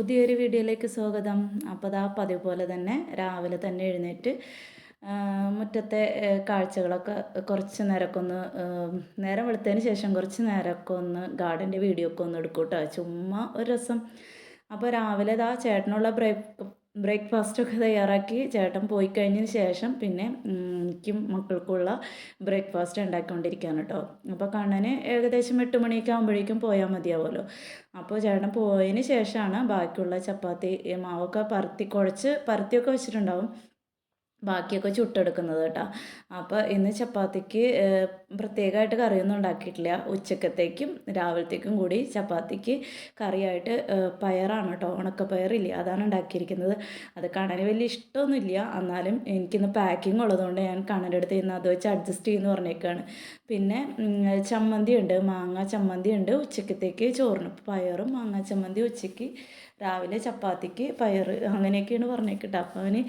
പുതിയൊരു വീഡിയോയിലേക്ക് സ്വാഗതം. അപ്പോൾ അതാ പതിവ് പോലെ തന്നെ രാവിലെ തന്നെ എഴുന്നേറ്റ് മുറ്റത്തെ കാഴ്ചകളൊക്കെ കുറച്ച് നേരമൊക്കെ ഒന്ന് നേരം വെളുത്തതിന് ശേഷം കുറച്ച് നേരമൊക്കെ ഒന്ന് ഗാർഡന്റെ വീഡിയോ ഒക്കെ ഒന്ന് എടുക്കും കേട്ടോ ചുമ്മാ ഒരു രസം. അപ്പോൾ രാവിലെ ഇതാ ചേട്ടനുള്ള ബ്രേക്ക് ബ്രേക്ക്ഫാസ്റ്റൊക്കെ തയ്യാറാക്കി ചേട്ടൻ പോയി കഴിഞ്ഞതിന് ശേഷം പിന്നെ എനിക്കും മക്കൾക്കുള്ള ബ്രേക്ക്ഫാസ്റ്റ് ഉണ്ടാക്കിക്കൊണ്ടിരിക്കുകയാണ് കേട്ടോ. അപ്പോൾ കണ്ണന് ഏകദേശം എട്ട് മണിയൊക്കെ ആകുമ്പോഴേക്കും പോയാൽ മതിയാവുമല്ലോ. അപ്പോൾ ചേട്ടൻ പോയതിന് ശേഷമാണ് ബാക്കിയുള്ള ചപ്പാത്തി മാവൊക്കെ പരത്തി കുഴച്ച് പരത്തിയൊക്കെ വെച്ചിട്ടുണ്ടാവും. ബാക്കിയൊക്കെ ചുട്ടെടുക്കുന്നത് കേട്ടോ. അപ്പോൾ ഇന്ന് ചപ്പാത്തിക്ക് പ്രത്യേകമായിട്ട് കറിയൊന്നും ഉണ്ടാക്കിയിട്ടില്ല. ഉച്ചക്കത്തേക്കും രാവിലത്തേക്കും കൂടി ചപ്പാത്തിക്ക് കറിയായിട്ട് പയറാണ് കേട്ടോ. ഉണക്കപ്പയറില്ലേ അതാണ് ഉണ്ടാക്കിയിരിക്കുന്നത്. അത് കാണാൻ വലിയ ഇഷ്ടമൊന്നുമില്ല. എന്നാലും എനിക്കിന്ന് പാക്കിംഗ് ഉള്ളതുകൊണ്ട് ഞാൻ കണ്ണന്റെ അടുത്ത് ഇന്ന് അത് വെച്ച് അഡ്ജസ്റ്റ് ചെയ്യുമെന്ന് പറഞ്ഞേക്കാണ്. പിന്നെ ചമ്മന്തി ഉണ്ട് മാങ്ങ ചമ്മന്തി ഉണ്ട് ഉച്ചക്കത്തേക്ക് ചോറിന്. പയറും മാങ്ങ ചമ്മന്തി ഉച്ചയ്ക്ക് രാവിലെ ചപ്പാത്തിക്ക് പയർ അങ്ങനെയൊക്കെയാണ് പറഞ്ഞേക്കട്ടെ. അപ്പോൾ അവന്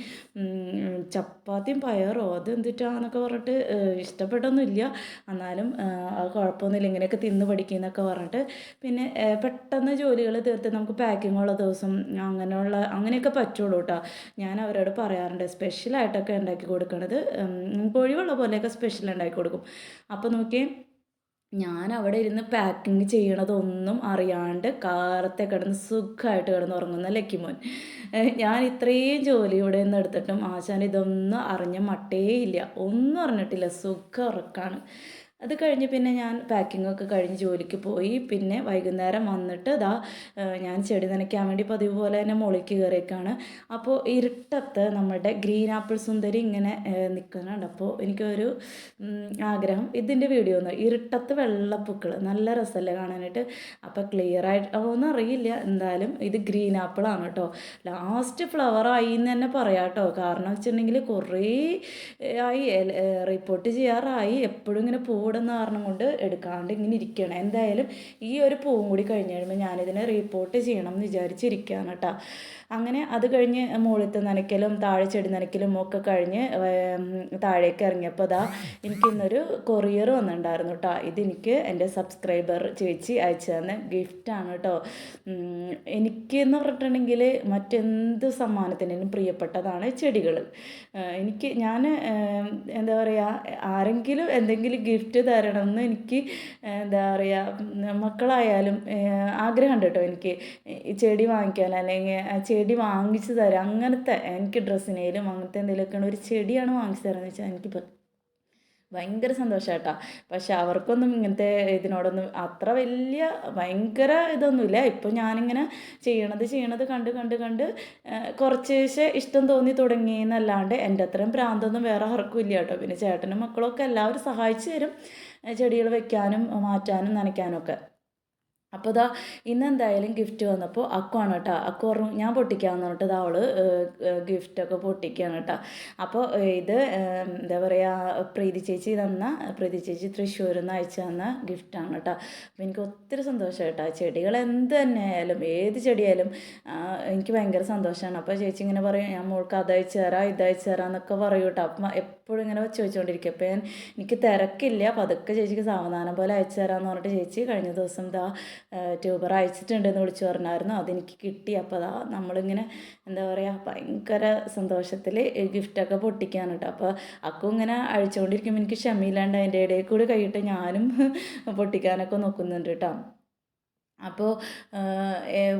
ചപ്പാത്തിയും പയറോ അത് എന്തിട്ടാന്നൊക്കെ പറഞ്ഞിട്ട് ഇഷ്ടപ്പെട്ടൊന്നുമില്ല. എന്നാലും അത് കുഴപ്പമൊന്നുമില്ല. ഇങ്ങനെയൊക്കെ തിന്ന് പഠിക്കുന്നൊക്കെ പറഞ്ഞിട്ട് പിന്നെ പെട്ടെന്ന് ജോലികൾ തീർത്ത് നമുക്ക് പാക്കിംഗ് ഉള്ള ദിവസം അങ്ങനെയുള്ള അങ്ങനെയൊക്കെ പറ്റുള്ളൂ കേട്ടോ ഞാൻ അവരോട് പറയാറുണ്ട് സ്പെഷ്യലായിട്ടൊക്കെ ഉണ്ടാക്കി കൊടുക്കണത് കോഴിവെള്ള പോലെയൊക്കെ സ്പെഷ്യൽ ഉണ്ടാക്കി കൊടുക്കും. അപ്പോൾ നോക്കിയേ ഞാൻ അവിടെ ഇരുന്ന് പാക്കിങ് ചെയ്യണതൊന്നും അറിയാണ്ട് കാറത്തെ കിടന്ന് സുഖമായിട്ട് കിടന്ന് ഉറങ്ങുന്ന ലക്കിമോൻ ഞാൻ ഇത്രയും ജോലി ഇവിടെ നിന്ന് എടുത്തിട്ടും ആശാൻ ഇതൊന്നും അറിഞ്ഞ മട്ടേ ഇല്ല ഒന്നും അറിഞ്ഞിട്ടില്ല. സുഖം ഉറക്കാണ്. അത് കഴിഞ്ഞ് പിന്നെ ഞാൻ പാക്കിങ്ങൊക്കെ കഴിഞ്ഞ് ജോലിക്ക് പോയി. പിന്നെ വൈകുന്നേരം വന്നിട്ട് ഇതാ ഞാൻ ചെടി നനയ്ക്കാൻ വേണ്ടി പതിവ് പോലെ തന്നെ മുകളിലേക്ക് കയറിയേക്കാണ്. അപ്പോൾ ഇരുട്ടത്ത് നമ്മുടെ ഗ്രീൻ ആപ്പിൾ സുന്ദരി ഇങ്ങനെ നിൽക്കുന്നുണ്ട് അപ്പോൾ എനിക്കൊരു ആഗ്രഹം. ഇതിന്റെ വീഡിയോ ഒന്ന് ഇരുട്ടത്ത് വെള്ളപ്പൂക്കൾ നല്ല രസമല്ലേ കാണാനായിട്ട്? അപ്പോൾ ക്ലിയർ ആയിട്ട് ഒന്നും അറിയില്ല. എന്തായാലും ഇത് ഗ്രീൻ ആപ്പിളാണ് കേട്ടോ. ലാസ്റ്റ് ഫ്ലവർ ആയി എന്ന് തന്നെ പറയാം കേട്ടോ. കാരണം വെച്ചിട്ടുണ്ടെങ്കിൽ കുറേ ആയി റിപ്പോർട്ട് ചെയ്യാറായി. എപ്പോഴും ഇങ്ങനെ പൂവിടുന്ന കാരണം കൊണ്ട് എടുക്കാണ്ട് ഇങ്ങനെ ഇരിക്കുകയാണ് എന്തായാലും ഈ ഒരു പൂവും കൂടി കഴിഞ്ഞ് കഴിയുമ്പോൾ ഞാനിതിനെ റിപ്പോർട്ട് ചെയ്യണം എന്ന് വിചാരിച്ചിരിക്കുകയാണ് കേട്ടോ അങ്ങനെ അത് കഴിഞ്ഞ് മുകളിലത്തെ നനയ്ക്കലും താഴെ ചെടി നനയ്ക്കലും ഒക്കെ കഴിഞ്ഞ് താഴേക്ക് ഇറങ്ങിയപ്പോൾ അതാ എനിക്കിന്നൊരു കൊറിയർ വന്നിട്ടുണ്ടായിരുന്നു കേട്ടോ ഇതെനിക്ക് എന്റെ സബ്സ്ക്രൈബർ ചേച്ചി അയച്ചു തന്ന ഗിഫ്റ്റാണ് കേട്ടോ എനിക്ക് എനിക്കെന്ന് പറഞ്ഞിട്ടുണ്ടെങ്കിൽ മറ്റെന്ത് സമ്മാനത്തിനും പ്രിയപ്പെട്ടതാണ് ചെടികൾ എനിക്ക് ഞാൻ എന്താ പറയുക ആരെങ്കിലും എന്തെങ്കിലും ഗിഫ്റ്റ് തരണമെന്ന് എനിക്ക് എന്താ പറയുക മക്കളായാലും ആഗ്രഹം ആഗ്രഹമുണ്ട് കേട്ടോ എനിക്ക് ചെടി വാങ്ങിക്കാൻ അല്ലെങ്കിൽ ചെടി വാങ്ങിച്ചു തരാം. അങ്ങനത്തെ എനിക്ക് ഡ്രസ്സിനേലും അങ്ങനത്തെ എന്തെങ്കിലുമൊക്കെയാണ് ഒരു ചെടിയാണ് വാങ്ങിച്ചു തരാമെന്ന് വെച്ചാൽ എനിക്ക് ഭയങ്കര സന്തോഷമായിട്ടാണ് പക്ഷെ അവർക്കൊന്നും ഇങ്ങനത്തെ ഇതിനോടൊന്നും അത്ര വലിയ ഭയങ്കര ഇതൊന്നുമില്ല. ഇപ്പം ഞാനിങ്ങനെ ചെയ്യണത് ചെയ്യണത് കണ്ട് കണ്ട് കണ്ട് കുറച്ചേശ്ശെ ഇഷ്ടം തോന്നി തുടങ്ങി എന്നല്ലാണ്ട് എന്റെ അത്രയും പ്രാന്തൊന്നും വേറെ ആർക്കും ഇല്ല കേട്ടോ പിന്നെ ചേട്ടനും മക്കളൊക്കെ എല്ലാവരും സഹായിച്ചു തരും ചെടികൾ വെക്കാനും മാറ്റാനും നനയ്ക്കാനും ഒക്കെ. അപ്പോൾ ഇതാ ഇന്ന് എന്തായാലും ഗിഫ്റ്റ് വന്നപ്പോൾ അക്കുവാണ് കേട്ടോ. അക്കു പറഞ്ഞു ഞാൻ പൊട്ടിക്കാമെന്ന് പറഞ്ഞിട്ട് ഇതാ അവൾ ഗിഫ്റ്റൊക്കെ പൊട്ടിക്കുകയാണ് കേട്ടോ. അപ്പോൾ ഇത് എന്താ പറയുക പ്രീതി ചേച്ചി തന്ന പ്രീതി ചേച്ചി തൃശ്ശൂരിൽ നിന്ന് അയച്ചു തന്ന ഗിഫ്റ്റാണ് കേട്ടോ. അപ്പോൾ എനിക്ക് ഒത്തിരി സന്തോഷം കേട്ടോ. ചെടികൾ എന്ത് തന്നെ ആയാലും ഏത് ചെടിയായാലും എനിക്ക് ഭയങ്കര സന്തോഷമാണ് അപ്പോൾ ചേച്ചി ഇങ്ങനെ പറയും ഞാൻ മോൾക്ക് അത് തരാം ഇത് തരാം എന്നൊക്കെ പറയും കേട്ടോ. അപ്പം എപ്പോഴും ഇങ്ങനെ ചോദിച്ചുകൊണ്ടിരിക്കും അപ്പോൾ ഞാൻ എനിക്ക് തിരക്കില്ല പതുക്കെ ചേച്ചിക്ക് സാവധാനം പോലെ അയച്ചു തരാമെന്ന് പറഞ്ഞിട്ട് ചേച്ചി കഴിഞ്ഞ ദിവസം ദാ ട്യൂബർ അയച്ചിട്ടുണ്ടെന്ന് വിളിച്ചു പറഞ്ഞായിരുന്നു. അതെനിക്ക് കിട്ടി. അപ്പോൾ അതാ നമ്മളിങ്ങനെ എന്താ പറയുക ഭയങ്കര സന്തോഷത്തിൽ ഗിഫ്റ്റൊക്കെ പൊട്ടിക്കാൻ കേട്ടോ. അപ്പോൾ അക്കും ഇങ്ങനെ അഴിച്ചുകൊണ്ടിരിക്കുമ്പോൾ എനിക്ക് ക്ഷമയില്ലാണ്ട് അതിന്റെ ഇടയിൽ കൂടി കൈയിട്ട് ഞാനും പൊട്ടിക്കാനൊക്കെ നോക്കുന്നുണ്ട് കേട്ടോ. അപ്പോൾ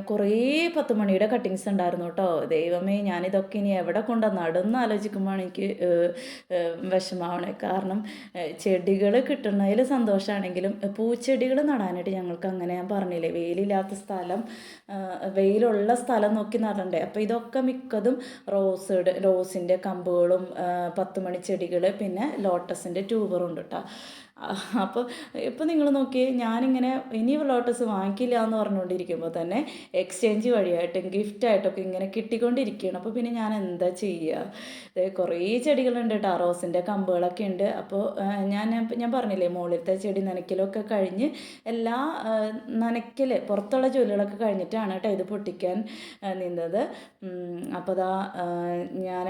കുറേ പത്ത് മണിയുടെ കട്ടിങ്സ് ഉണ്ടായിരുന്നു കേട്ടോ ദൈവമേ ഞാനിതൊക്കെ ഇനി എവിടെ കൊണ്ട നടന്ന് ആലോചിക്കുമ്പോൾ എനിക്ക് വിഷമാവണേ കാരണം ചെടികൾ കിട്ടുന്നതിൽ സന്തോഷമാണെങ്കിലും പൂച്ചെടികൾ നടാനായിട്ട് ഞങ്ങൾക്ക് അങ്ങനെ ഞാൻ പറഞ്ഞില്ലേ വെയിലില്ലാത്ത സ്ഥലം വെയിലുള്ള സ്ഥലം നോക്കി നടണ്ടേ. അപ്പോൾ ഇതൊക്കെ മിക്കതും റോസ് റോസിന്റെ കമ്പുകളും പത്ത് മണി ചെടികൾ പിന്നെ ലോട്ടസിന്റെ ട്യൂബറും ഉണ്ട് കേട്ടോ അപ്പോൾ ഇപ്പോൾ നിങ്ങൾ നോക്കിയേ ഞാനിങ്ങനെ ഇനി ലോട്ടസ് വാങ്ങിക്കില്ല എന്ന് പറഞ്ഞുകൊണ്ടിരിക്കുമ്പോൾ തന്നെ എക്സ്ചേഞ്ച് വഴിയായിട്ടും ഗിഫ്റ്റായിട്ടൊക്കെ ഇങ്ങനെ കിട്ടിക്കൊണ്ടിരിക്കുകയാണ്. അപ്പോൾ പിന്നെ ഞാൻ എന്താ ചെയ്യുക കുറേ ചെടികളുണ്ട് കേട്ടോ റോസിന്റെ കമ്പുകളൊക്കെ ഉണ്ട്. അപ്പോൾ ഞാൻ ഞാൻ പറഞ്ഞില്ലേ മുകളിലത്തെ ചെടി നനയ്ക്കലൊക്കെ കഴിഞ്ഞ് എല്ലാ നനയ്ക്കൽ പുറത്തുള്ള ജോലികളൊക്കെ കഴിഞ്ഞിട്ടാണ് കേട്ടോ ഇത് പൊട്ടിക്കാൻ നിന്നത്. അപ്പോൾ അതാ ഞാൻ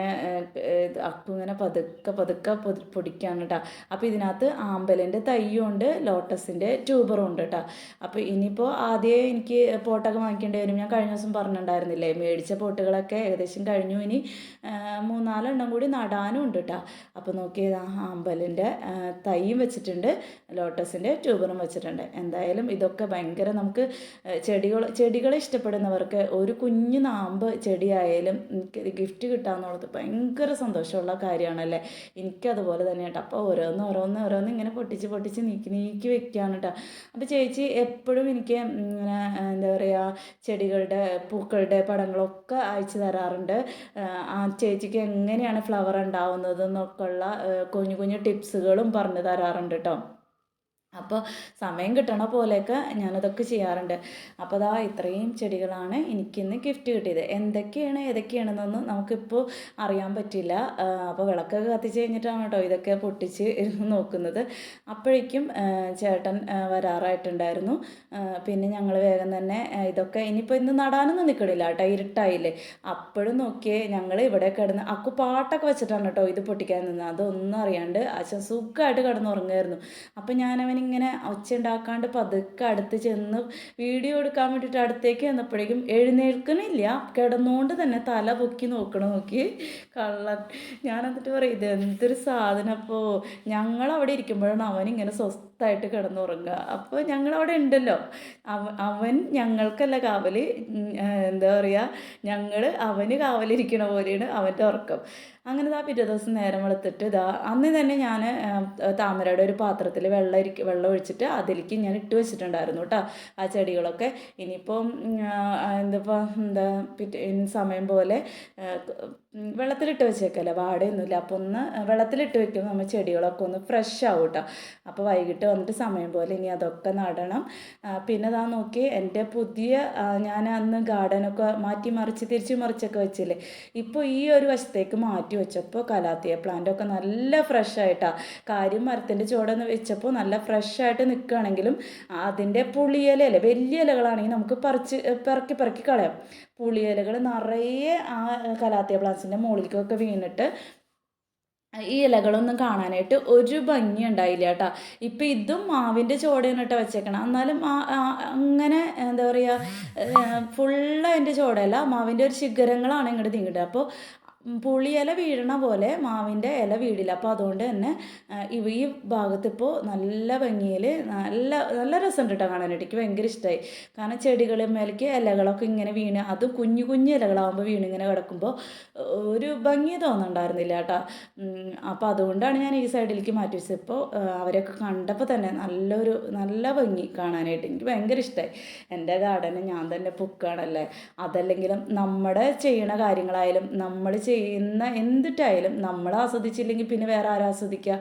അപ്പം ഇങ്ങനെ പതുക്കെ പതുക്കെ പൊടിക്കാണ് കേട്ടോ അപ്പോൾ ഇതിനകത്ത് ആമ്പൽ ആമ്പലിന്റെ തയ്യുണ്ട് ഉണ്ട് ലോട്ടസിന്റെ ട്യൂബറും ഉണ്ട് കേട്ടോ അപ്പോൾ ഇനിയിപ്പോൾ ആദ്യമേ എനിക്ക് പോട്ടൊക്കെ വാങ്ങിക്കേണ്ടി വരും. ഞാൻ കഴിഞ്ഞ ദിവസം പറഞ്ഞിട്ടുണ്ടായിരുന്നില്ലേ മേടിച്ച പോട്ടുകളൊക്കെ ഏകദേശം കഴിഞ്ഞു. ഇനി മൂന്നാലെണ്ണം കൂടി നടാനും ഉണ്ട് കേട്ടോ അപ്പോൾ നോക്കിയത് ആ ആമ്പലിന്റെ തൈയും വെച്ചിട്ടുണ്ട് ലോട്ടസിന്റെ ട്യൂബറും വെച്ചിട്ടുണ്ട്. എന്തായാലും ഇതൊക്കെ ഭയങ്കര നമുക്ക് ചെടികൾ ചെടികളെ ഇഷ്ടപ്പെടുന്നവർക്ക് ഒരു കുഞ്ഞു നാമ്പ് ചെടിയായാലും ഗിഫ്റ്റ് കിട്ടാന്നുള്ളത് ഭയങ്കര സന്തോഷമുള്ള കാര്യമാണല്ലേ. എനിക്കതുപോലെ തന്നെ കേട്ടോ അപ്പോൾ ഓരോന്ന് ഓരോന്ന് ഓരോന്ന് ഇങ്ങനെ പൊട്ടിച്ച് പൊട്ടിച്ച് നീക്കി നീക്കി വെക്കുകയാണ് കേട്ടോ. അപ്പോൾ ചേച്ചി എപ്പോഴും എനിക്ക് ഇങ്ങനെ എന്താ പറയുക ചെടികളുടെ പൂക്കളുടെ പടങ്ങളൊക്കെ അയച്ചു തരാറുണ്ട്. ആ ചേച്ചിക്ക് എങ്ങനെയാണ് ഫ്ലവർ ഉണ്ടാവുന്നത് എന്നൊക്കെയുള്ള കുഞ്ഞു കുഞ്ഞു ടിപ്സുകളും പറഞ്ഞു തരാറുണ്ട് കേട്ടോ. അപ്പോൾ സമയം കിട്ടണ പോലെയൊക്കെ ഞാനതൊക്കെ ചെയ്യാറുണ്ട്. അപ്പോൾ അതാ ഇത്രയും ചെടികളാണ് എനിക്കിന്ന് ഗിഫ്റ്റ് കിട്ടിയത്. എന്തൊക്കെയാണ് ഏതൊക്കെയാണെന്നൊന്നും നമുക്കിപ്പോൾ അറിയാൻ പറ്റില്ല. അപ്പോൾ വിളക്കൊക്കെ കത്തിച്ച് കഴിഞ്ഞിട്ടാണ് കേട്ടോ ഇതൊക്കെ പൊട്ടിച്ച് നോക്കുന്നത്. അപ്പോഴേക്കും ചേട്ടൻ വരാറായിട്ടുണ്ടായിരുന്നു. പിന്നെ ഞങ്ങൾ വേഗം തന്നെ ഇതൊക്കെ ഇനിയിപ്പോൾ ഇന്ന് നടാനൊന്നും നിൽക്കണില്ല കേട്ടോ ഇരുട്ടായില്ലേ. അപ്പോഴും നോക്കിയേ ഞങ്ങൾ ഇവിടെ കിടന്ന് അക്കു പാട്ടൊക്കെ വെച്ചിട്ടാണ് കേട്ടോ ഇത് പൊട്ടിക്കാൻ നിന്നത്. അതൊന്നും അറിയാണ്ട് അച്ഛൻ സുഖമായിട്ട് കിടന്നുറങ്ങുമായിരുന്നു അപ്പോൾ ഞാനവന് ഇങ്ങനെ ഒച്ച ഉണ്ടാക്കാണ്ട് പതുക്കെ അടുത്ത് ചെന്ന് വീഡിയോ എടുക്കാൻ വേണ്ടിയിട്ട് അടുത്തേക്ക് വന്നപ്പോഴേക്കും എഴുന്നേൽക്കണില്ല. കിടന്നുകൊണ്ട് തന്നെ തല പൊക്കി നോക്കണം നോക്കി. കള്ളൻ. ഞാൻ എന്നിട്ട് പറയും ഇത് എന്തൊരു സാധനം അപ്പോൾ ഞങ്ങൾ അവിടെ ഇരിക്കുമ്പോഴാണ് അവനിങ്ങനെ ഇങ്ങനെ സ്വസ്ഥമായിട്ട് കിടന്നുറങ്ങുക. അപ്പോൾ ഞങ്ങൾ അവിടെ ഉണ്ടല്ലോ അവൻ ഞങ്ങൾക്കല്ല കാവൽ. എന്താ പറയുക ഞങ്ങൾ അവന് കാവലിരിക്കണ പോലെയാണ് അവന്റെ ഉറക്കം. അങ്ങനെ ഇതാ പിറ്റേ ദിവസം നേരം വെളുത്തിട്ട് ഇതാ അന്ന് തന്നെ ഞാൻ താമരയുടെ ഒരു പാത്രത്തിൽ വെള്ളം ഇരിക്ക വെള്ളം ഒഴിച്ചിട്ട് അതിലേക്ക് ഞാൻ ഇട്ട് വെച്ചിട്ടുണ്ടായിരുന്നു കേട്ടോ ആ ചെടികളൊക്കെ. ഇനിയിപ്പം എന്തിപ്പോൾ എന്താ പിറ്റേ സമയം പോലെ വെള്ളത്തിലിട്ട് വെച്ചേക്കല്ലേ വാടയൊന്നുമില്ല. അപ്പോൾ ഒന്ന് വെള്ളത്തിലിട്ട് വെക്കുമ്പോൾ നമ്മൾ ചെടികളൊക്കെ ഒന്ന് ഫ്രഷ് ആവും കേട്ടോ അപ്പോൾ വൈകിട്ട് വന്നിട്ട് സമയം പോലെ ഇനി അതൊക്കെ നടണം. പിന്നെ അതാ നോക്കി എന്റെ പുതിയ ഞാൻ അന്ന് ഗാർഡനൊക്കെ മാറ്റി മറിച്ച് തിരിച്ച് മറിച്ചൊക്കെ വെച്ചില്ലേ? ഇപ്പോൾ ഈ ഒരു വശത്തേക്ക് മാറ്റി വെച്ചപ്പോൾ കലാത്തിയ പ്ലാന്റൊക്കെ നല്ല ഫ്രഷ് ആയിട്ടാണ് കാര്യം മരത്തിന്റെ ചുവടെന്ന് വെച്ചപ്പോൾ നല്ല ഫ്രഷ് ആയിട്ട് നിൽക്കുകയാണെങ്കിലും അതിന്റെ പുളിയിലല്ലേ വലിയ ഇലകളാണെങ്കിൽ നമുക്ക് പറിച്ച് പിറക്കി പിറക്കി കളയാം. പുളിയിലകൾ നിറയെ ആ കലാത്തിയ പ്ലാന്റ്സിന്റെ മുകളിലേക്കൊക്കെ വീണിട്ട് ഈ ഇലകളൊന്നും കാണാനായിട്ട് ഒരു ഭംഗി ഉണ്ടായില്ല കേട്ടോ. ഇപ്പം ഇതും മാവിന്റെ ചോടയാണ് കേട്ടോ വെച്ചേക്കണം. എന്നാലും അങ്ങനെ എന്താ പറയുക ഫുള്ള് അതിന്റെ ചോടയല്ല മാവിന്റെ ഒരു ശിഖരങ്ങളാണ് ഇങ്ങോട്ട് തിങ്ങിട്ട്. അപ്പോൾ പുളിയില വീഴണ പോലെ മാവിന്റെ ഇല വീടില്ല. അപ്പോൾ അതുകൊണ്ട് തന്നെ ഈ ഭാഗത്ത് ഇപ്പോൾ നല്ല ഭംഗിയിൽ നല്ല നല്ല രസമുണ്ട് കേട്ടോ കാണാനായിട്ട്. എനിക്ക് ഭയങ്കര ഇഷ്ടമായി കാരണം ചെടികളിൽ മേലേക്ക് ഇലകളൊക്കെ ഇങ്ങനെ വീണ് അത് കുഞ്ഞു കുഞ്ഞു ഇലകളാകുമ്പോൾ വീണ് ഇങ്ങനെ കിടക്കുമ്പോൾ ഒരു ഭംഗി തോന്നുന്നുണ്ടായിരുന്നില്ല കേട്ടോ അപ്പോൾ അതുകൊണ്ടാണ് ഞാൻ ഈ സൈഡിലേക്ക് മാറ്റി വെച്ചത്. ഇപ്പോൾ അവരൊക്കെ കണ്ടപ്പോൾ തന്നെ നല്ലൊരു നല്ല ഭംഗി കാണാനായിട്ട് എനിക്ക് ഭയങ്കര ഇഷ്ടമായി എന്റെ ഗാർഡന് ഞാൻ തന്നെ പുക്കാണല്ലേ. അതല്ലെങ്കിലും നമ്മുടെ ചെയ്യണ കാര്യങ്ങളായാലും നമ്മൾ ചെയ്യുന്ന എന്തിട്ടായാലും നമ്മൾ ആസ്വദിച്ചില്ലെങ്കിൽ പിന്നെ വേറെ ആരും ആസ്വദിക്കുക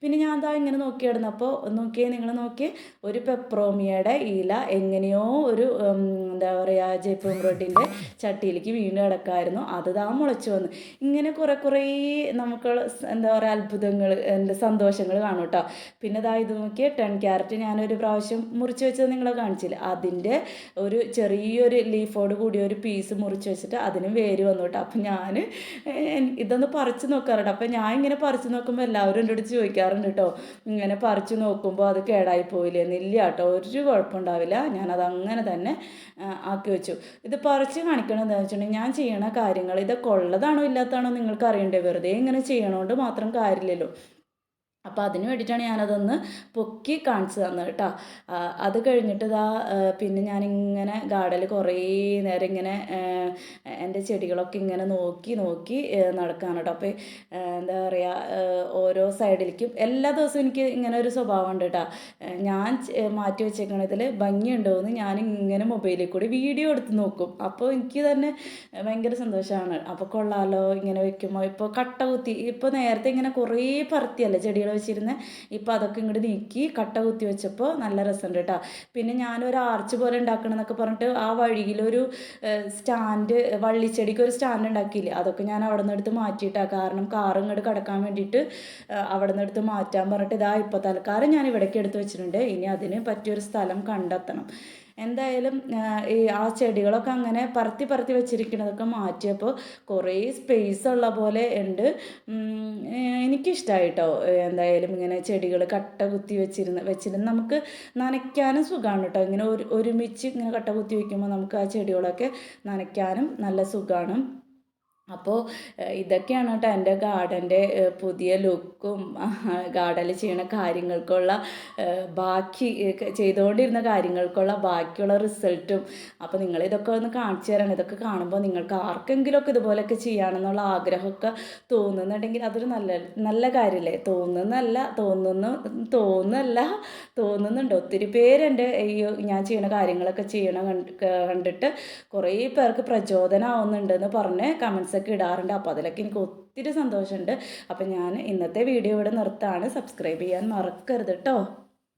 പിന്നെ ഞാൻ അതാ ഇങ്ങനെ നോക്കി അപ്പോൾ നോക്കിയേ നിങ്ങൾ നോക്കിയേ ഒരു പെപ്രോമിയയുടെ ഇല എങ്ങനെയോ ഒരു എന്താ പറയുക ജയ്പൂർ റോഡിന്റെ ചട്ടിയിലേക്ക് വീണ്ടും കിടക്കായിരുന്നു. അത് താ മുളച്ചു വന്നു. ഇങ്ങനെ കുറേ കുറേ നമുക്ക് എന്താ പറയുക അത്ഭുതങ്ങൾ എന്റെ സന്തോഷങ്ങൾ കാണും കേട്ടോ. പിന്നെ ഇതാ ഇത് നോക്കിയേ ടെൻ ക്യാരറ്റ് ഞാനൊരു പ്രാവശ്യം മുറിച്ച് വെച്ചത് നിങ്ങളെ കാണിച്ചില്ല? അതിന്റെ ഒരു ചെറിയൊരു ലീഫോട് കൂടി ഒരു പീസ് മുറിച്ച് വെച്ചിട്ട് അതിന് വേര് വന്നു കേട്ടോ. അപ്പം ഞാൻ ഇതൊന്ന് പറിച്ച് നോക്കാറുണ്ട്. അപ്പം ഞാൻ ഇങ്ങനെ പറിച്ച് നോക്കുമ്പോൾ എല്ലാവരും എന്റെ അടുത്ത് ചോദിക്കാറുണ്ട് കേട്ടോ. ഇങ്ങനെ പറിച്ച് നോക്കുമ്പോൾ അത് കേടായി പോയില്ലേ എന്നില്ല കേട്ടോ. ഒരു കുഴപ്പമുണ്ടാവില്ല ഞാനത് അങ്ങനെ തന്നെ ആക്കി വെച്ചു. ഇത് പറിച്ച് കാണിക്കണം എന്താണെന്ന് വെച്ചിട്ടുണ്ടെങ്കിൽ ഞാൻ ചെയ്യണ കാര്യങ്ങൾ ഇതൊക്കെ ഉള്ളതാണോ ഇല്ലാത്തതാണോ നിങ്ങൾക്ക് അറിയണ്ടേ? വെറുതെ ഇങ്ങനെ ചെയ്യണോണ്ട് മാത്രം കാര്യമില്ലല്ലോ. അപ്പോൾ അതിന് വേണ്ടിയിട്ടാണ് ഞാനതൊന്ന് പൊക്കി കാണിച്ചു തന്നത് കേട്ടോ. അത് കഴിഞ്ഞിട്ട് ഇതാ പിന്നെ ഞാനിങ്ങനെ ഗാർഡനിൽ കുറേ നേരം ഇങ്ങനെ എന്റെ ചെടികളൊക്കെ ഇങ്ങനെ നോക്കി നോക്കി നടക്കുകയാണ് കേട്ടോ. അപ്പോൾ എന്താ പറയുക ഓരോ സൈഡിലേക്കും എല്ലാ ദിവസവും എനിക്ക് ഇങ്ങനെ ഒരു സ്വഭാവം ഉണ്ട് കേട്ടോ ഞാൻ മാറ്റി വെച്ചേക്കണതിൽ ഭംഗിയുണ്ടോ എന്ന് ഞാൻ ഇങ്ങനെ മൊബൈലിൽ കൂടി വീഡിയോ എടുത്ത് നോക്കും. അപ്പോൾ എനിക്ക് തന്നെ ഭയങ്കര സന്തോഷമാണ് അപ്പോൾ കൊള്ളാലോ ഇങ്ങനെ വെക്കുമ്പോൾ ഇപ്പോൾ കട്ട കുത്തി ഇപ്പോൾ നേരത്തെ ഇങ്ങനെ കുറേ പറത്തിയല്ലേ ചെടികൾ വെച്ചിരുന്നത് ഇപ്പോൾ അതൊക്കെ ഇങ്ങോട്ട് നീക്കി കട്ട കുത്തി വെച്ചപ്പോൾ നല്ല രസമുണ്ട് കേട്ടോ പിന്നെ ഞാനൊരു ആർച്ച് പോലെ ഉണ്ടാക്കണം എന്നൊക്കെ പറഞ്ഞിട്ട് ആ വഴിയിലൊരു സ്റ്റാൻഡ് വള്ളിച്ചെടിക്ക് ഒരു സ്റ്റാൻഡ് ഉണ്ടാക്കിയില്ലേ അതൊക്കെ ഞാൻ അവിടെ നിന്ന് എടുത്ത് മാറ്റിയിട്ടാണ് കാരണം കാർ ഇങ്ങോട്ട് കിടക്കാൻ വേണ്ടിയിട്ട് അവിടെ നിന്ന് എടുത്ത് മാറ്റാൻ പറഞ്ഞിട്ട് ഇതാ ഇപ്പോൾ തൽക്കാലം ഞാൻ ഇവിടേക്ക് എടുത്ത് വെച്ചിട്ടുണ്ട്. ഇനി അതിന് പറ്റിയൊരു സ്ഥലം കണ്ടെത്തണം. എന്തായാലും ഈ ആ ചെടികളൊക്കെ അങ്ങനെ പറത്തി പറത്തി വെച്ചിരിക്കുന്നതൊക്കെ മാറ്റിയപ്പോൾ കുറേ സ്പേസ് ഉള്ള പോലെ ഉണ്ട്. എനിക്കിഷ്ടമായിട്ടോ എന്തായാലും ഇങ്ങനെ ചെടികൾ കട്ട കുത്തി വെച്ചിരുന്ന് വെച്ചിരുന്ന് നമുക്ക് നനയ്ക്കാനും സുഖമാണ് കേട്ടോ ഇങ്ങനെ ഒരു ഒരുമിച്ച് ഇങ്ങനെ കട്ട കുത്തി വയ്ക്കുമ്പോൾ നമുക്ക് ആ ചെടികളൊക്കെ നനയ്ക്കാനും നല്ല സുഖമാണ് അപ്പോൾ ഇതൊക്കെയാണ് കേട്ടോ എന്റെ ഗാർഡന്റെ പുതിയ ലുക്കും ഗാർഡനിൽ ചെയ്യുന്ന കാര്യങ്ങൾക്കുള്ള ബാക്കി ചെയ്തുകൊണ്ടിരുന്ന കാര്യങ്ങൾക്കുള്ള ബാക്കിയുള്ള റിസൾട്ടും. അപ്പോൾ നിങ്ങൾ ഇതൊക്കെ ഒന്ന് കാണിച്ചു തരണം. ഇതൊക്കെ കാണുമ്പോൾ നിങ്ങൾക്ക് ആർക്കെങ്കിലുമൊക്കെ ഇതുപോലെയൊക്കെ ചെയ്യാമെന്നുള്ള ആഗ്രഹമൊക്കെ തോന്നുന്നുണ്ടെങ്കിൽ അതൊരു നല്ല നല്ല കാര്യമല്ലേ? തോന്നുന്നല്ല തോന്നുന്നു തോന്നുന്നല്ല തോന്നുന്നുണ്ട്. ഒത്തിരി പേരെന്റെ ഈ ഞാൻ ചെയ്യുന്ന കാര്യങ്ങളൊക്കെ ചെയ്യണം കണ്ട് കണ്ടിട്ട് കുറേ പേർക്ക് പ്രചോദനമാവുന്നുണ്ടെന്ന് പറഞ്ഞ് കമൻസ് ഒക്കെ ഇടാറുണ്ട്. അപ്പോൾ അതിലൊക്കെ എനിക്ക് ഒത്തിരി സന്തോഷമുണ്ട്. അപ്പോൾ ഞാൻ ഇന്നത്തെ വീഡിയോ ഇവിടെ നിർത്താണ്. സബ്സ്ക്രൈബ് ചെയ്യാൻ മറക്കരുത് കേട്ടോ